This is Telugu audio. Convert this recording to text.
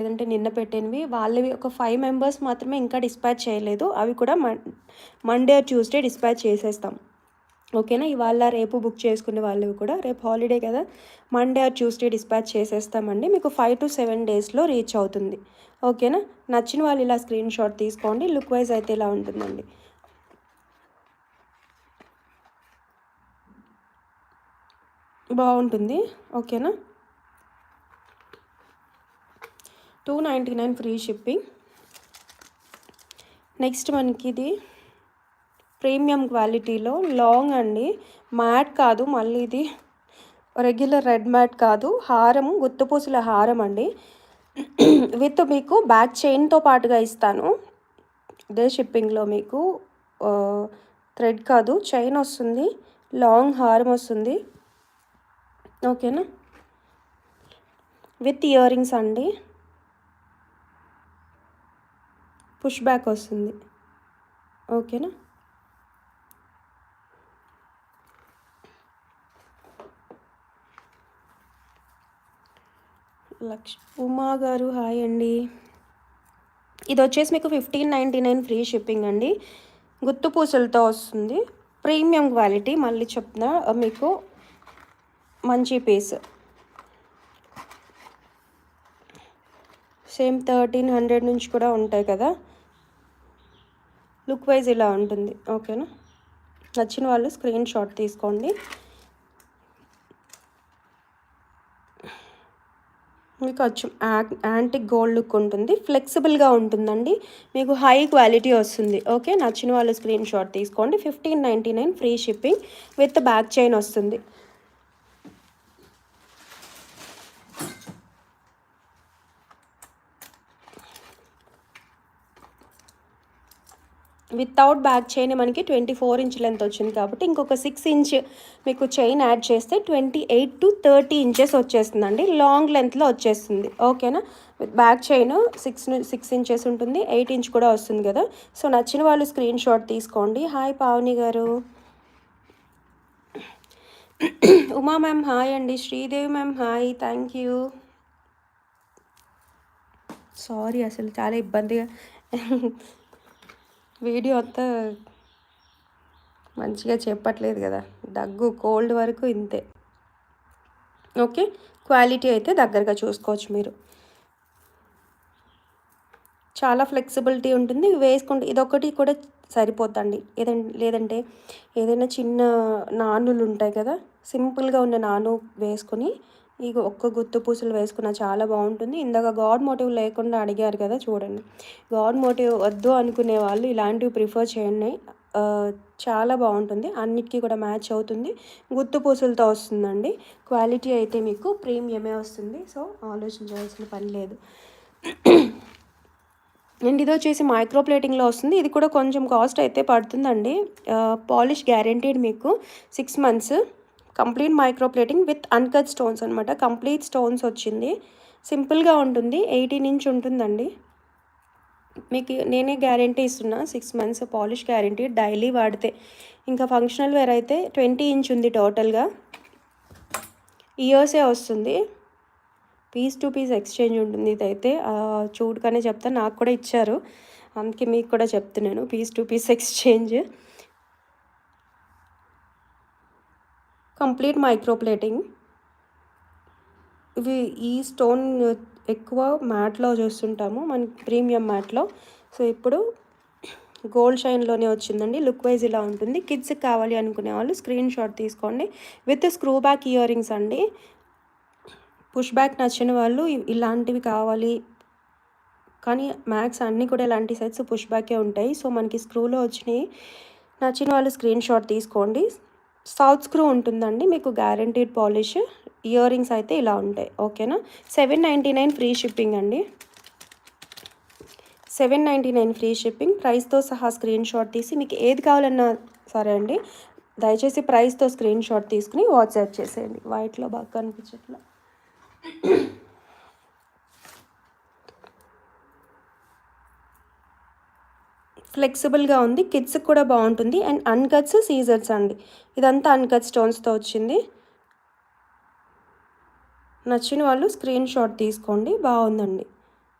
లేదంటే నిన్న పెట్టినవి వాళ్ళవి ఒక ఫైవ్ మెంబర్స్ మాత్రమే ఇంకా డిస్పాచ్ చేయలేదు. అవి కూడా మండే ట్యూస్డే డిస్పాచ్ చేసేస్తాం. ఓకేనా ఇవాళ రేపు బుక్ చేసుకునే వాళ్ళవి కూడా రేపు హాలిడే కదా? మండే ఆర్ ట్యూస్డే డిస్పాచ్ చేసేస్తామండి. మీకు ఫైవ్ టు సెవెన్ డేస్లో రీచ్ అవుతుంది. ఓకేనా నచ్చిన వాళ్ళు ఇలా స్క్రీన్ షాట్ తీసుకోండి. లుక్ వైజ్ అయితే ఇలా ఉంటుందండి. బాగుంటుంది. ఓకేనా two ninety nine free shipping next మనకి ఇది ప్రీమియం క్వాలిటీలో లాంగ్ అండి. మ్యాట్ కాదు మళ్ళీ ఇది రెగ్యులర్ రెడ్ మ్యాట్ కాదు. హారం గుర్తుపూసుల హారం అండి. విత్ మీకు బ్యాక్ చైన్తో పాటుగా ఇస్తాను. ఇదే షిప్పింగ్లో మీకు థ్రెడ్ కాదు చైన్ వస్తుంది లాంగ్ హారం వస్తుంది. ఓకేనా విత్ ఇయర్ రింగ్స్ అండి. పుష్ బ్యాక్ వస్తుంది. ఓకేనా? లక్ష ఉమా గారు హాయ్ అండి. ఇది వచ్చేసి మీకు fifteen ninety nine free shipping అండి. గుత్తు పూసలతో వస్తుంది. ప్రీమియం క్వాలిటీ మళ్ళీ చెప్తున్నా మీకు మంచి పీస్. సేమ్ థర్టీన్ హండ్రెడ్ నుంచి కూడా ఉంటాయి కదా. లుక్ వైజ్ ఇలా ఉంటుంది. ఓకేనా? నచ్చిన వాళ్ళు స్క్రీన్ షాట్ తీసుకోండి. మీకు వచ్చి యాంటిక్ గోల్డ్ లుక్ ఉంటుంది. ఫ్లెక్సిబుల్గా ఉంటుందండి. మీకు హై క్వాలిటీ వస్తుంది. ఓకే? నచ్చిన వాళ్ళు స్క్రీన్ షాట్ తీసుకోండి. Fifteen ninety nine free shipping with back chain వస్తుంది. వితౌట్ బ్యాక్ చైన్ మనకి ట్వంటీ ఫోర్ ఇంచ్ లెంత్ వచ్చింది కాబట్టి ఇంకొక సిక్స్ ఇంచ్ మీకు చైన్ యాడ్ చేస్తే twenty eight to thirty inches వచ్చేస్తుందండి లాంగ్ లెంత్లో వచ్చేస్తుంది. ఓకేనా back chain six six inches ఉంటుంది. ఎయిట్ ఇంచ్ కూడా వస్తుంది కదా? సో నచ్చిన వాళ్ళు స్క్రీన్ షాట్ తీసుకోండి. Hi Pavani garu. Uma ma'am hi అండి. Sridevi ma'am hi thank you sorry అసలు చాలా ఇబ్బందిగా వీడియో అంతా మంచిగా చెప్పట్లేదు కదా. దగ్గు కోల్డ్ వరకు ఇంతే. ఓకే? క్వాలిటీ అయితే దగ్గరగా చూసుకోవచ్చు మీరు. చాలా ఫ్లెక్సిబిలిటీ ఉంటుంది. వేసుకుంటే ఇదొకటి కూడా సరిపోతండి ఏదంటే లేదంటే ఏదైనా చిన్న నానులు ఉంటాయి కదా. సింపుల్గా ఉన్న నాను వేసుకొని ఇక ఒక్క గుత్తు పూసలు వేసుకున్న చాలా బాగుంటుంది. ఇందాక గాడ్ మోటివ్ లేకుండా అడిగారు కదా చూడండి. గాడ్ మోటివ్ వద్దు అనుకునే వాళ్ళు ఇలాంటివి ప్రిఫర్ చేయండి. చాలా బాగుంటుంది. అన్నిటికీ కూడా మ్యాచ్ అవుతుంది. గుత్తు పూసలతో వస్తుందండి. క్వాలిటీ అయితే మీకు ప్రీమియమే వస్తుంది. సో ఆలోచించాల్సిన పని లేదు. అండ్ ఇది వచ్చేసి మైక్రో ప్లేటింగ్లో వస్తుంది. ఇది కూడా కొంచెం కాస్ట్ అయితే పడుతుందండి. పాలిష్ గ్యారంటీడ్ మీకు six months. Complete micro plating with uncut stones అనమాట కంప్లీట్ స్టోన్స్ వచ్చింది. సింపుల్గా ఉంటుంది. ఎయిటీన్ ఇంచ్ ఉంటుందండి. మీకు నేనే గ్యారంటీ ఇస్తున్నా. Six months polish guarantee daily వాడితే. ఇంకా ఫంక్షనల్ వేర్ అయితే ట్వంటీ ఇంచ్ ఉంది టోటల్గా. ఇయర్సే వస్తుంది. పీస్ టు పీస్ ఎక్స్చేంజ్ ఉంటుంది ఇదైతే. చూడకనే చెప్తా. నాకు కూడా ఇచ్చారు. అందుకే మీకు కూడా చెప్తున్నాను. Piece to piece exchange. Complete microplating. ఇవి ఈ స్టోన్ ఎక్కువ మ్యాట్లో చూస్తుంటాము మన ప్రీమియం మ్యాట్లో. సో ఇప్పుడు గోల్డ్ షైన్లోనే వచ్చిందండి. లుక్ వైజ్ ఇలా ఉంటుంది. కిడ్స్కి కావాలి అనుకునే వాళ్ళు స్క్రీన్ షాట్ తీసుకోండి. With screw back ear rings అండి. పుష్ బ్యాక్ నచ్చిన వాళ్ళు ఇలాంటివి కావాలి. కానీ మ్యాక్స్ అన్నీ కూడా ఇలాంటి సెట్స్ పుష్ బ్యాకే ఉంటాయి. సో మనకి స్క్రూలో వచ్చినాయి. నచ్చిన వాళ్ళు స్క్రీన్ షాట్ తీసుకోండి. సౌత్ స్క్రూ ఉంటుందండి మీకు గ్యారంటీడ్ పాలిష్ ఇయర్ రింగ్స్ అయితే ఇలా ఉంటాయి ఓకేనా? Seven ninety nine free shipping అండి. Seven ninety nine free shipping ప్రైస్తో సహా స్క్రీన్ షాట్ తీసి మీకు ఏది కావాలన్నా సరే అండి దయచేసి ప్రైస్తో స్క్రీన్ షాట్ తీసుకుని వాట్సాప్ చేసేయండి. వైట్లో బాగా కనిపించట్లా. ఫ్లెక్సిబుల్గా ఉంది కిడ్స్కి కూడా బాగుంటుంది. అండ్ అన్కట్స్ సీజర్స్ అండి. ఇదంతా అన్కట్ స్టోన్స్తో వచ్చింది. నచ్చిన వాళ్ళు స్క్రీన్ షాట్ తీసుకోండి బాగుందండి.